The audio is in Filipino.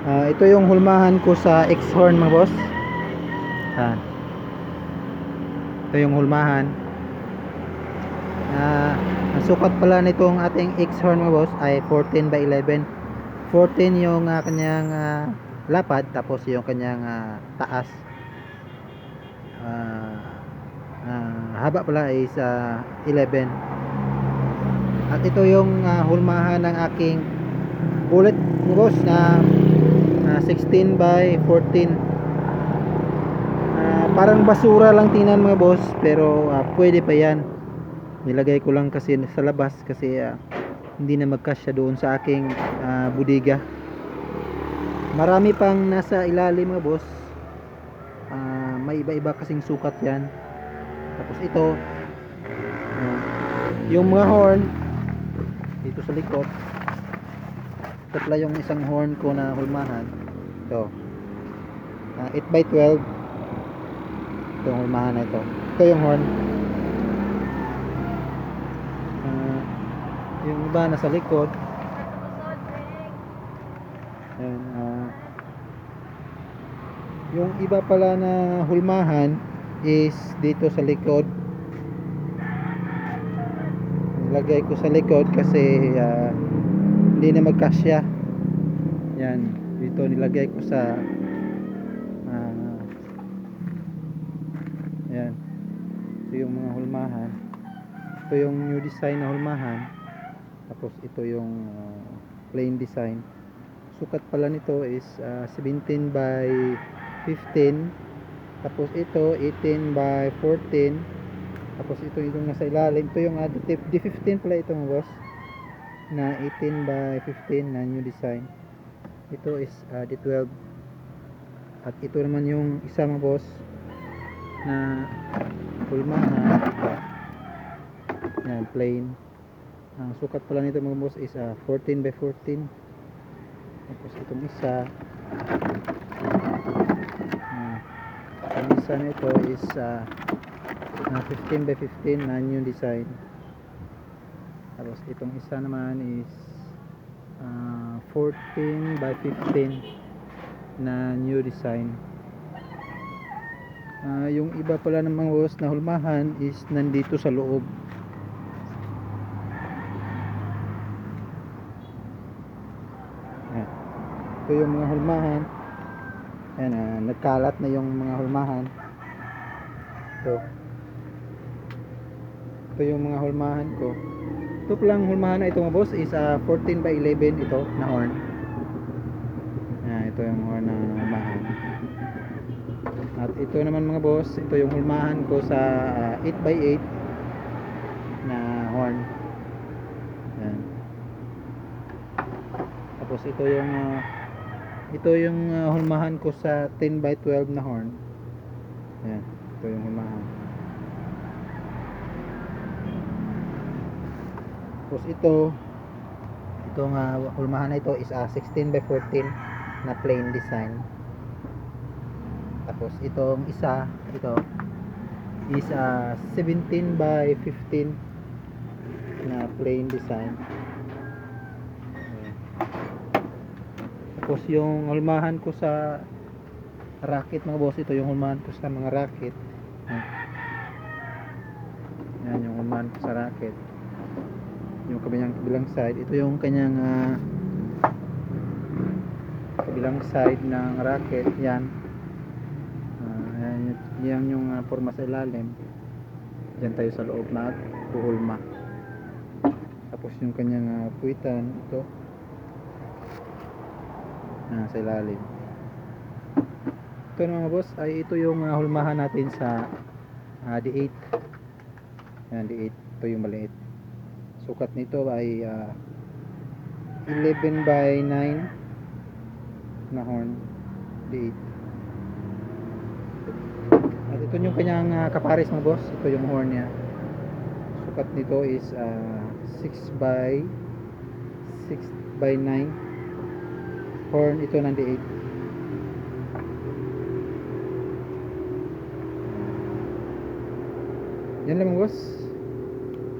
Ah, ito yung hulmahan ko sa X-horn mga boss. Ah. Ito yung hulmahan. Ah, ang sukat pala nitong ating X-horn mga boss ay 14 by 11. 14 yung ah, kanyang ah, lapad tapos yung kanyang ah, taas. Ah, ah, haba pala is ah, 11. At ito yung ah, hulmahan ng aking bullet mga boss na ah, 16 by 14 Ah, parang basura lang tingnan mga boss pero ah, pwede pa yan. Nilagay ko lang kasi sa labas kasi ah, hindi na magkasya doon sa aking ah, budiga marami pang nasa ilalim mga boss. Ah, may iba iba kasing sukat yan. Tapos ito ah, yung mga horn dito sa likod pala yung isang horn ko na hulmahan ito. Ah, 8 by 12 ito yung hulmahan na ito. Ito yung horn. Ah, yung iba nasa likod. Ayan, ah, yung iba pala na hulmahan is dito sa likod. Nilagay ko sa likod kasi ah, hindi na magkasya. Yan dito nilagay ko sa ah, yan ito yung mga hulmahan. Ito yung new design na hulmahan. Tapos ito yung ah, plain design. Sukat pala nito is ah, 17 by 15 tapos ito 18 by 14 tapos ito yung nasa ilalim. Ito yung uh, D15 pala ito mga boss. Na 18 by 15 na new design ito is uh, D12 at ito naman yung isa mga boss na pulmahan ito yan plain. Ang sukat pala nito mga boss is uh, 14 by 14 tapos itong isa uh, ang isa nito is uh, na 15 by 15 na new design. Tapos itong isa naman is ah, 14 by 15 na new design. Ah, yung iba pala ng mga boss na hulmahan is nandito sa loob. Ayan. ito yung mga hulmahan. Ayan, ah, nagkalat na yung mga hulmahan. Ito. Ito yung mga hulmahan ko ito palang hulmahan na ito mga boss is ah, 14 by 11 ito na horn. Ayan, ito yung horn na hulmahan. At ito naman mga boss ito yung hulmahan ko sa ah, 8 by 8 na horn. Ayan. tapos ito yung ah, ito yung ah, hulmahan ko sa 10 by 12 na horn. Ayan, ito yung hulmahan Tapos ito, itong uh, hulmahan na ito is ah, 16 by 14 na plain design. Tapos itong isa, ito is ah, 17 by 15 na plain design. Tapos yung hulmahan ko sa racket mga boss, ito yung hulmahan ko sa mga racket. Yan yung hulmahan ko sa racket yung kabilang kabilang side. Ito yung kanyang ah, kabilang side ng racket. Yan. Ah, yan, yan yung ah, forma sa ilalim. Dyan tayo sa loob na puhulma. Tapos yung kanyang ah, puwitan ito. Ah, sa ilalim. Ito mga boss ay ito yung ah, hulmahan natin sa ah, D8 yan D8 ito yung maliit sukat nito ay ah, 11 by 9 na horn. D8 at ito yung kanyang ah, kapares mga boss. Ito yung horn niya. Sukat nito is ah, 6 by 6 by 9 horn ito ng D8 yan lang mga boss